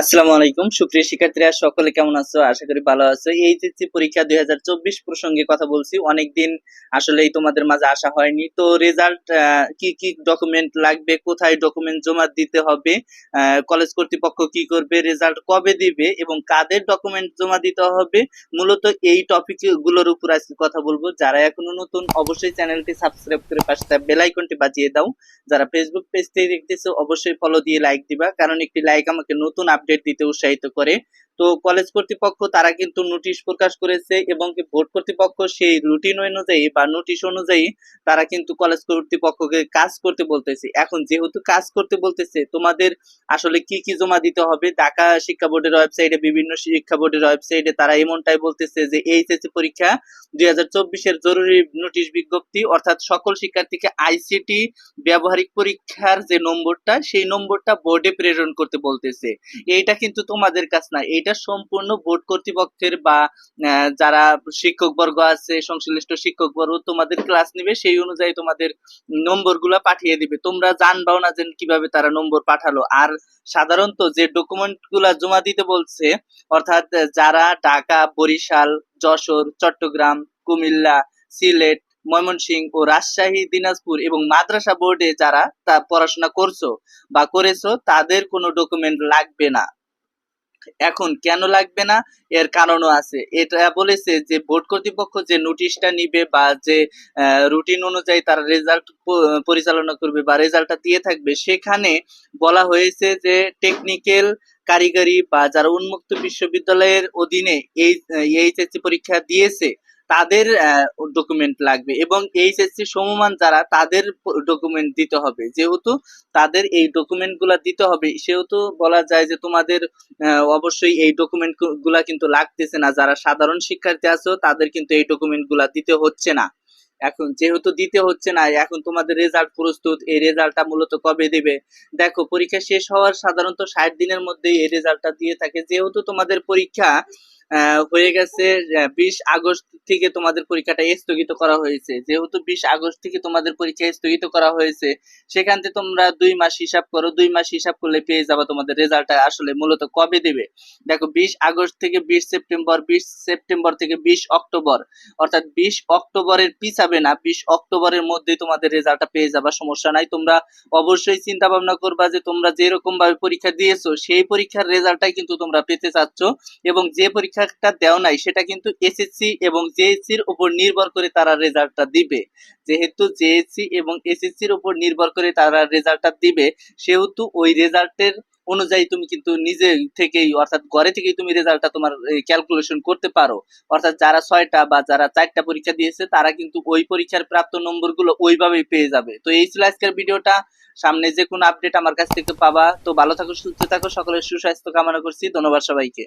আসসালামু আলাইকুম। সুপ্রিয় শিক্ষার্থীরা, সকলে কেমন আছো? আশা করি ভালো আছো। এইচএসসি পরীক্ষা দুই হাজার চব্বিশ প্রসঙ্গে কথা বলছি। অনেকদিন আসলেই তোমাদের মাঝে আসা হয়নি। তো রেজাল্ট কি কি ডকুমেন্ট লাগবে? কোথায় ডকুমেন্ট জমা দিতে হবে? কলেজ কর্তৃপক্ষ কি করবে? রেজাল্ট কবে দিবে? এবং কাদের ডকুমেন্ট জমা দিতে হবে? মূলত এই টপিকগুলোর উপর আজকে কথা বলব। যারা এখনও নতুন, অবশ্যই চ্যানেলটি সাবস্ক্রাইব করে পাশে বেল আইকনটি বাজিয়ে দাও। যারা ফেসবুক পেজ থেকে দেখতেছো, অবশ্যই ফলো দিয়ে লাইক দিবা। কারণ একটি লাইক আমাকে নতুন আপডেট দিতে উৎসাহিত করে তো কলেজ কর্তৃপক্ষ তারা কিন্তু নোটিশ প্রকাশ করেছে এবং কি বোর্ড কর্তৃপক্ষ সেই রুটিন অনুযায়ী বা নোটিশ অনুযায়ী তারা কিন্তু কলেজ কর্তৃপক্ষকে কাজ করতে বলতেছে। এখন যেহেতু কাজ করতে বলতেছে, তোমাদের আসলে কি কি জমা দিতে হবে? ঢাকা শিক্ষা বোর্ডের ওয়েবসাইটে বিভিন্ন শিক্ষা বোর্ডের ওয়েবসাইটে তারা এমনটাই বলতেছে যে এইচএসসি পরীক্ষা দুই হাজার চব্বিশের জরুরি নোটিশ বিজ্ঞপ্তি, অর্থাৎ সকল শিক্ষার্থীকে আইসিটি ব্যবহারিক পরীক্ষার যে নম্বরটা, সেই নম্বরটা বোর্ডে প্রেরণ করতে বলতেছে। এইটা কিন্তু তোমাদের কাছ না এটা সম্পূর্ণ বোর্ড কর্তৃপক্ষের বা যারা শিক্ষক বর্গ আছে, সংশ্লিষ্ট শিক্ষক বর্গ তোমাদের ক্লাস নিবে, সেই অনুযায়ী তোমাদের নম্বরগুলা পাঠিয়ে দিবে। তোমরা জানবাও না যে কীভাবে তারা নম্বর পাঠালো। আর সাধারণত যে ডকুমেন্টগুলা জমা দিতে বলছে, অর্থাৎ যারা ঢাকা, বরিশাল, যশোর, চট্টগ্রাম, কুমিল্লা, সিলেট, ময়মনসিংহ ও রাজশাহী, দিনাজপুর এবং মাদ্রাসা বোর্ডে যারা তা পড়াশোনা করছ বা করেছ, তাদের কোনো ডকুমেন্ট লাগবে না। এখন কেন লাগবে না? এর কারণও আছে। এটা বলেছে যে, বোর্ড কর্তৃপক্ষ যে নোটিশটা নিবে বা যে রুটিন অনুযায়ী তারা রেজাল্ট পরিচালনা করবে বা রেজাল্টটা দিয়ে থাকবে, সেখানে বলা হয়েছে যে টেকনিক্যাল কারিগরি বা যারা উন্মুক্ত বিশ্ববিদ্যালয়ের অধীনে এই এইচএসসি পরীক্ষা দিয়েছে তাদের ডকুমেন্ট লাগবে এবং এইচএসসি সমমান যারা তাদের ডকুমেন্ট দিতে হবে। যেহেতু তাদের এই ডকুমেন্টগুলা দিতে হবে, সেহেতু বলা যায় যে তোমাদের অবশ্যই এই ডকুমেন্টগুলা কিন্তু লাগতেছে না। যারা সাধারণ শিক্ষার্থী আছো, তাদের কিন্তু এই ডকুমেন্টগুলা দিতে হচ্ছে না। এখন যেহেতু দিতে হচ্ছে না, এখন তোমাদের রেজাল্ট প্রস্তুত, এই রেজাল্টটা মূলত কবে দিবে? দেখো, পরীক্ষা শেষ হওয়ার সাধারণত ষাট দিনের মধ্যেই এই রেজাল্টটা দিয়ে থাকে। যেহেতু তোমাদের পরীক্ষা হয়ে গেছে বিশ আগস্ট থেকে তোমাদের পরীক্ষাটা স্থগিত করা হয়েছে। যেহেতু বিশ আগস্ট থেকে তোমাদের পরীক্ষা স্থগিত করা হয়েছে, সেখান থেকে তোমরা দুই মাস হিসাব করো। দুই মাস হিসাব করলে পেয়ে যাবা তোমাদের রেজাল্টটা আসলে মূলত কবে দেবে? দেখো, বিশ আগস্ট থেকে বিশ সেপ্টেম্বর বিশ সেপ্টেম্বর থেকে বিশ অক্টোবর। অর্থাৎ বিশ অক্টোবরের পিছাবে না, বিশ অক্টোবরের মধ্যেই তোমাদের রেজাল্টটা পেয়ে যাবা, সমস্যা নাই। তোমরা অবশ্যই চিন্তা ভাবনা করবা যে তোমরা যেরকম ভাবে পরীক্ষা দিয়েছ, সেই পরীক্ষার রেজাল্টটাই কিন্তু তোমরা পেতে চাচ্ছ এবং যে পরীক্ষাটা দেও নাই, সেটা কিন্তু এসএসসি এবং জেএসসির উপর নির্ভর করে তারা রেজাল্টটা দিবে। যেহেতু জেএসসি এবং এসএসসির উপর নির্ভর করে তারা রেজাল্টটা দিবে, সেহেতু ওই রেজাল্টের অনুযায়ী তুমি কিন্তু নিজে থেকেই, অর্থাৎ ঘরে থেকেই তুমি রেজাল্টটা তোমার ক্যালকুলেশন করতে পারো। অর্থাৎ যারা ছয়টা বা যারা চারটা পরীক্ষা দিয়েছে, তারা কিন্তু ওই পরীক্ষার প্রাপ্ত নম্বরগুলো ওইভাবেই পেয়ে যাবে। তো এই ছিল আজকের ভিডিওটা। সামনে যে কোনো আপডেট আমার কাছ থেকে পাবা। তো ভালো থাকো, সুস্থ থাকো। সকলের সুস্বাস্থ্য কামনা করছি। ধন্যবাদ সবাইকে।